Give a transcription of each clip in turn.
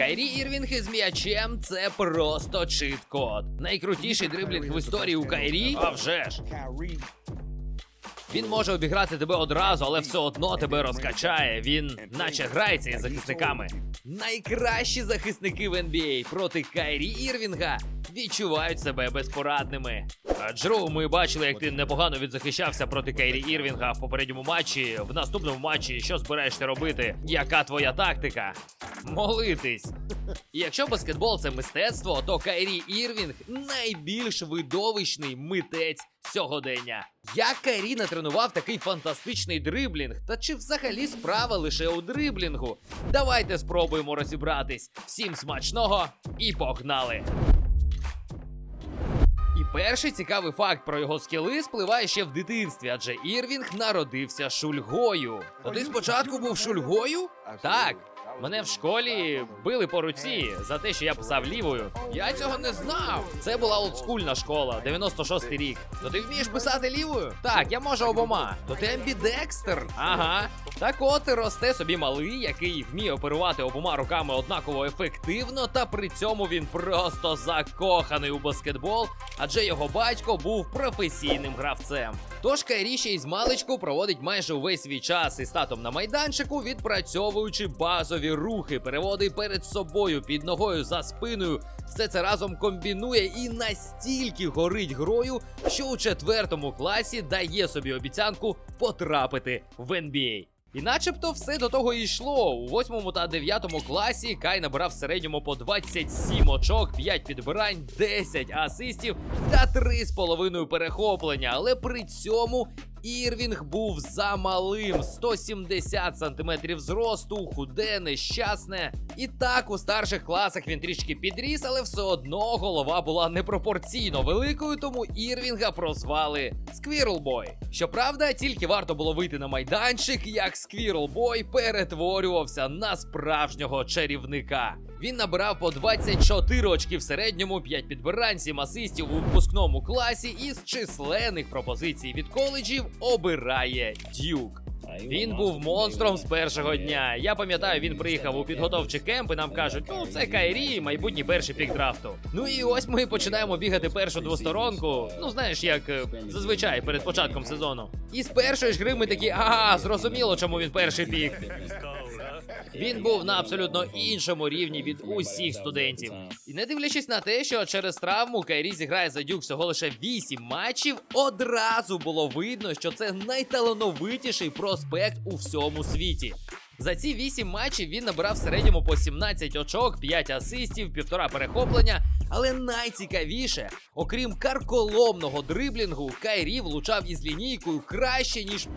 Кайрі Ірвінг із м'ячем це просто чит-код. Найкрутіший дриблінг в історії у Кайрі. А вже ж. Він може обіграти тебе одразу, але все одно тебе розкачає. Він наче грається із захисниками. Найкращі захисники в NBA проти Кайрі Ірвінга відчувають себе безпорадними. Джеру, ми бачили, як ти непогано відзахищався проти Кайрі Ірвінга в попередньому матчі. В наступному матчі що збираєшся робити? Яка твоя тактика? Молитись. Якщо баскетбол це мистецтво, то Кайрі Ірвінг найбільш видовищний митець сьогодення. Як Кайрі натренував такий фантастичний дриблінг? Та чи взагалі справа лише у дриблінгу? Давайте спробуємо розібратись. Всім смачного і погнали! Перший цікавий факт про його скіли спливає ще в дитинстві, адже Ірвінг народився шульгою. То ти спочатку був шульгою? Так. Мене в школі били по руці за те, що я писав лівою. Я цього не знав. Це була олдскульна школа, 96-й рік. То ти вмієш писати лівою? Так, я можу обома. То ти амбідекстер? Ага. Так от росте собі малий, який вміє оперувати обома руками однаково ефективно, та при цьому він просто закоханий у баскетбол, адже його батько був професійним гравцем. Тож Кайрі ще із маличку проводить майже увесь свій час із татом на майданчику, відпрацьовуючи базові рухи, переводи перед собою, під ногою за спиною. Все це разом комбінує і настільки горить грою, що у четвертому класі дає собі обіцянку потрапити в NBA. І начебто все до того і йшло. У восьмому та дев'ятому класі Кай набирав в середньому по 27 очок, 5 підбирань, 10 асистів та 3,5 перехоплення. Але при цьому Ірвінг був замалим 170 сантиметрів зросту, худе, нещасне. І так у старших класах він трішки підріс, але все одно голова була непропорційно великою, тому Ірвінга прозвали Boy. Щоправда, тільки варто було вийти на майданчик, як Boy перетворювався на справжнього чарівника. Він набирав по 24 очки в середньому, 5 підбирань, 7 асистів у випускному класі і з численних пропозицій від коледжів обирає Дюк. Він був монстром з першого дня. Я пам'ятаю, він приїхав у підготовчий кемп і нам кажуть, ну це Кайрі, майбутній перший пік драфту. Ну і ось ми починаємо бігати першу двосторонку. Ну знаєш, як е, зазвичай перед початком сезону. І з першої ж гри ми такі, ага, зрозуміло, чому він перший пік. Він був на абсолютно іншому рівні від усіх студентів. І не дивлячись на те, що через травму Кайрі зіграє за дюк всього лише 8 матчів, одразу було видно, що це найталановитіший проспект у всьому світі. За ці 8 матчів він набирав в середньому по 17 очок, 5 асистів, півтора перехоплення. Але найцікавіше, окрім карколомного дриблінгу, Кайрі влучав із лінійкою краще ніж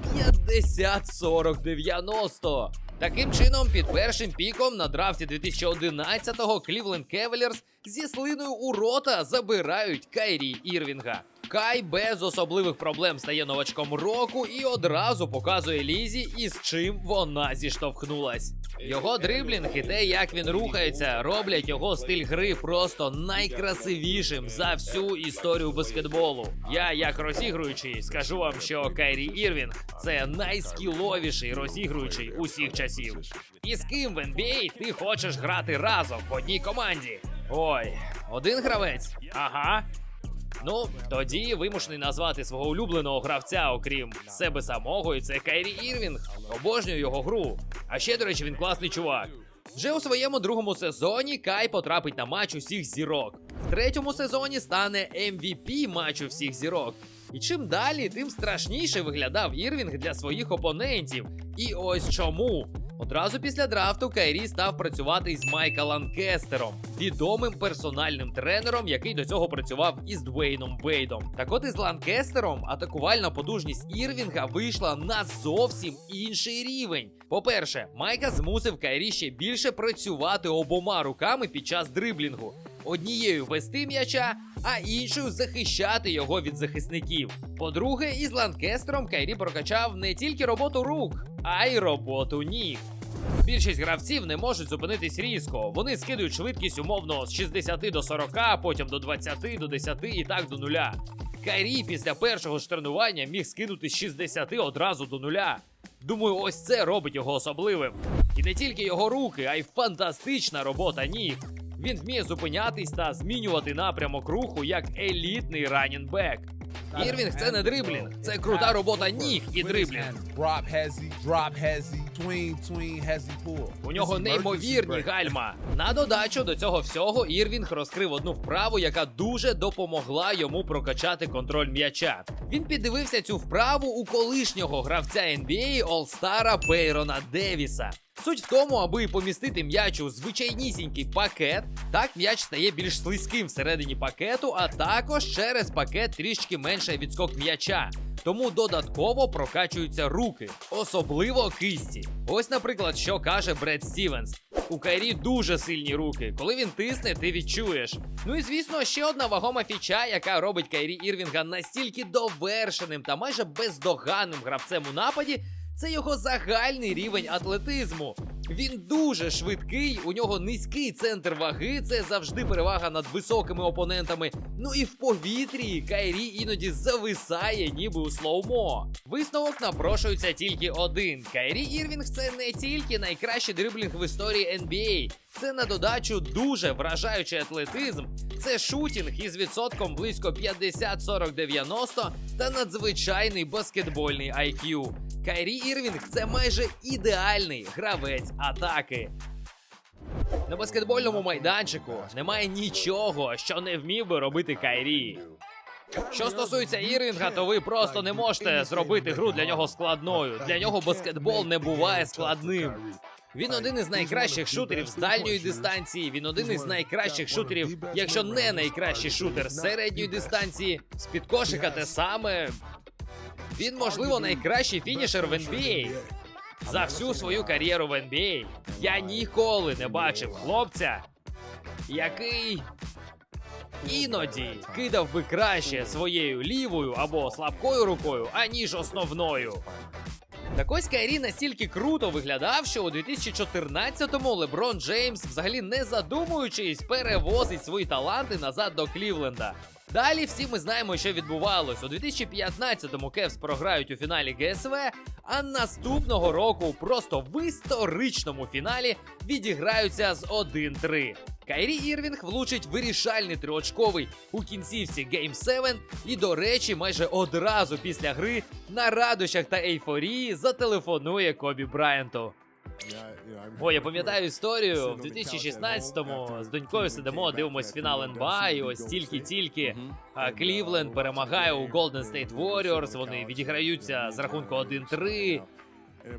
50-40-90. Таким чином, під першим піком на драфті 2011-го Клівленд Кевелерс зі слиною у рота забирають Кайрі Ірвінга. Кай без особливих проблем стає новачком року і одразу показує Лізі, із чим вона зіштовхнулась. Його дриблінг і те, як він рухається, роблять його стиль гри просто найкрасивішим за всю історію баскетболу. Я, як розігруючий, скажу вам, що Кайрі Ірвінг це найскіловіший розігруючий усіх часів. І з ким в NBA ти хочеш грати разом в одній команді? Ой, один гравець? Ага. Ну, тоді вимушений назвати свого улюбленого гравця, окрім себе самого, і це Кайрі Ірвінг. Обожнюю його гру. А ще, до речі, він класний чувак. Вже у своєму другому сезоні Кай потрапить на матч усіх зірок. В третьому сезоні стане MVP матчу всіх зірок. І чим далі, тим страшніше виглядав Ірвінг для своїх опонентів. І ось чому. Одразу після драфту Кайрі став працювати із Майка Ланкестером, відомим персональним тренером, який до цього працював із Двейном Вейдом. Так от із Ланкестером атакувальна подужність Ірвінга вийшла на зовсім інший рівень. По-перше, Майка змусив Кайрі ще більше працювати обома руками під час дриблінгу. Однією вести м'яча, а іншою захищати його від захисників. По-друге, із Ланкестером Кайрі прокачав не тільки роботу рук, а й роботу ніг. Більшість гравців не можуть зупинитись різко. Вони скидують швидкість умовно з 60 до 40, потім до 20, до 10 і так до нуля. Кайрі після першого ж тренування міг скинути з 60 одразу до нуля. Думаю, ось це робить його особливим. І не тільки його руки, а й фантастична робота ніг. Він вміє зупинятись та змінювати напрямок руху як елітний ранінбек. Ірвінг це не дриблінг, це крута робота ніг і дриблінг. У нього неймовірні гальма. На додачу до цього всього Ірвінг розкрив одну вправу, яка дуже допомогла йому прокачати контроль м'яча. Він піддивився цю вправу у колишнього гравця NBA Олстара Бейрона Девіса. Суть в тому, аби помістити м'яч у звичайнісінький пакет, так м'яч стає більш слизьким всередині пакету, а також через пакет трішки менше відскок м'яча. Тому додатково прокачуються руки, особливо кисті. Ось, наприклад, що каже Бред Стівенс. У Кайрі дуже сильні руки. Коли він тисне, ти відчуєш. Ну і звісно, ще одна вагома фіча, яка робить Кайрі Ірвінга настільки довершеним та майже бездоганним гравцем у нападі. Це його загальний рівень атлетизму. Він дуже швидкий, у нього низький центр ваги, це завжди перевага над високими опонентами. Ну і в повітрі Кайрі іноді зависає, ніби у слоумо. Висновок напрошується тільки один: Кайрі Ірвінг це не тільки найкращий дриблінг в історії NBA. Це на додачу дуже вражаючий атлетизм. Це шутінг із відсотком близько 50-40-90 та надзвичайний баскетбольний IQ. Кайрі Ірвінг це майже ідеальний гравець атаки. На баскетбольному майданчику немає нічого, що не вмів би робити Кайрі. Що стосується Ірвінга, то ви просто не можете зробити гру для нього складною. Для нього баскетбол не буває складним. Він один із найкращих шутерів з дальньої дистанції. Він один із найкращих шутерів, якщо не найкращий шутер середньої дистанції. З під кошика те саме. Він, можливо, найкращий фінішер в NBA. За всю свою кар'єру в NBA я ніколи не бачив хлопця, який іноді кидав би краще своєю лівою або слабкою рукою, аніж основною. Так ось Кайрі настільки круто виглядав, що у 2014-му Леброн Джеймс, взагалі не задумуючись, перевозить свої таланти назад до Клівленда. Далі всі ми знаємо, що відбувалось. У 2015-му Кевс програють у фіналі ГСВ, а наступного року просто в історичному фіналі відіграються з 1-3. Кайрі Ірвінг влучить вирішальний триочковий у кінцівці Game 7 і, до речі, майже одразу після гри на радощах та ейфорії зателефонує Кобі Брайанту. О, я пам'ятаю історію в 2016-му з донькою сидимо, дивимось фінал НБА, і ось тільки-тільки Клівленд перемагає у Golden State Warriors, Вони відіграються з рахунку 1-3.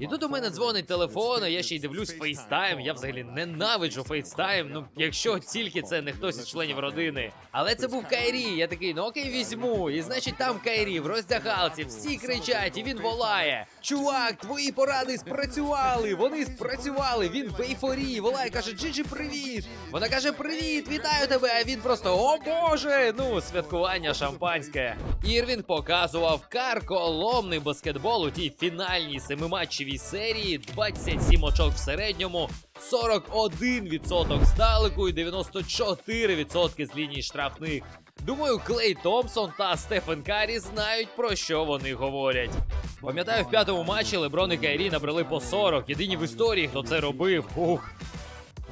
І тут у мене дзвонить телефон, а я ще й дивлюсь FaceTime. Я взагалі ненавиджу FaceTime, ну якщо тільки це не хтось із членів родини. Але це був Кайрі. Я такий, ну окей, візьму. І значить там Кайрі в роздягалці, всі кричать, і він волає. Чувак, твої поради спрацювали! Вони спрацювали! Він в ейфорії волає, каже, Джиджі, привіт! Вона каже, привіт, вітаю тебе! А він просто о боже! Ну, святкування шампанське. Ірвін показував карколомний баскетбол у тій фінальній семиматчевій серії, 27 очок в середньому, 41% здалеку і 94% з лінії штрафних. Думаю, Клей Томпсон та Стефен Карі знають про що вони говорять. Пам'ятаю, в п'ятому матчі Леброн і Кайрі набрали по 40. Єдині в історії, хто це робив. Ух.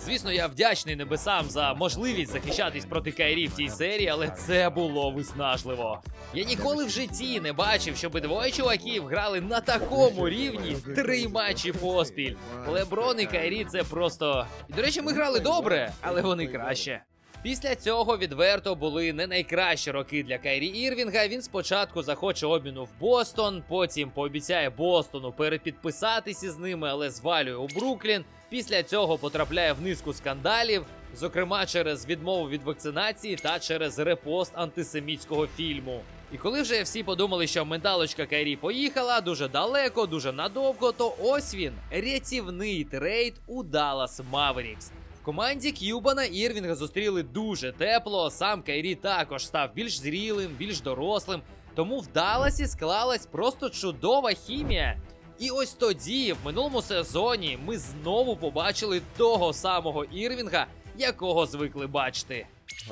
Звісно, я вдячний небесам за можливість захищатись проти Кайрі в тій серії, але це було виснажливо. Я ніколи в житті не бачив, щоб двоє чуваків грали на такому рівні три матчі поспіль. Леброн і Кайрі це просто. До речі, ми грали добре, але вони краще. Після цього відверто були не найкращі роки для Кайрі Ірвінга. Він спочатку захоче обміну в Бостон, потім пообіцяє Бостону перепідписатися з ними, але звалює у Бруклін. Після цього потрапляє в низку скандалів, зокрема через відмову від вакцинації та через репост антисемітського фільму. І коли вже всі подумали, що менталочка Кайрі поїхала дуже далеко, дуже надовго, то ось він рятівний трейд у Dallas Mavericks. Команді К'юбана Ірвінга зустріли дуже тепло. Сам Кайрі також став більш зрілим, більш дорослим. Тому в Далласі склалась просто чудова хімія. І ось тоді, в минулому сезоні, ми знову побачили того самого Ірвінга, якого звикли бачити.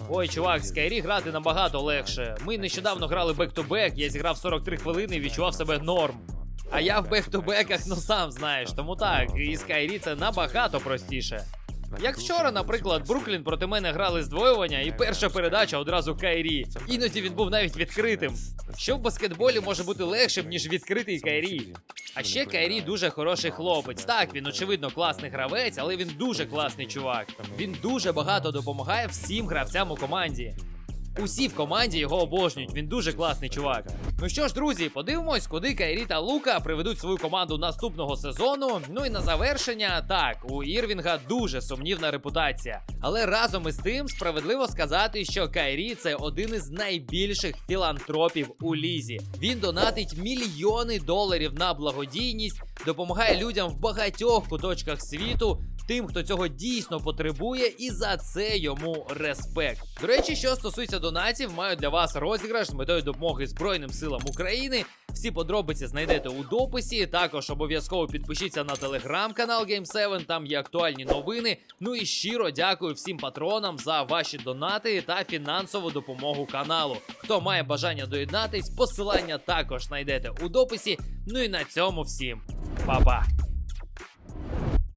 Ой, чувак, з Кайрі грати набагато легше. Ми нещодавно грали бек-то-бек, я зіграв 43 хвилини і відчував себе норм. А я в бек-то-беках, ну сам знаєш, тому так, і з Кайрі це набагато простіше. Як вчора, наприклад, Бруклін проти мене грали здвоювання, і перша передача одразу Кайрі. Іноді він був навіть відкритим. Що в баскетболі може бути легшим, ніж відкритий Кайрі? А ще Кайрі дуже хороший хлопець. Так, він очевидно класний гравець, але він дуже класний чувак. Він дуже багато допомагає всім гравцям у команді. Усі в команді його обожнюють. Він дуже класний чувак. Ну що ж, друзі, подивимось, куди Кайрі та Лука приведуть свою команду наступного сезону. Ну і на завершення, так, у Ірвінга дуже сумнівна репутація. Але разом із тим справедливо сказати, що Кайрі це один із найбільших філантропів у лізі. Він донатить мільйони доларів на благодійність, допомагає людям в багатьох куточках світу. Тим, хто цього дійсно потребує, і за це йому респект. До речі, що стосується донатів, маю для вас розіграш з метою допомоги Збройним силам України. Всі подробиці знайдете у дописі. Також обов'язково підпишіться на телеграм-канал Game7, там є актуальні новини. Ну і щиро дякую всім патронам за ваші донати та фінансову допомогу каналу. Хто має бажання доєднатись, посилання також знайдете у дописі. Ну і на цьому всім па-па!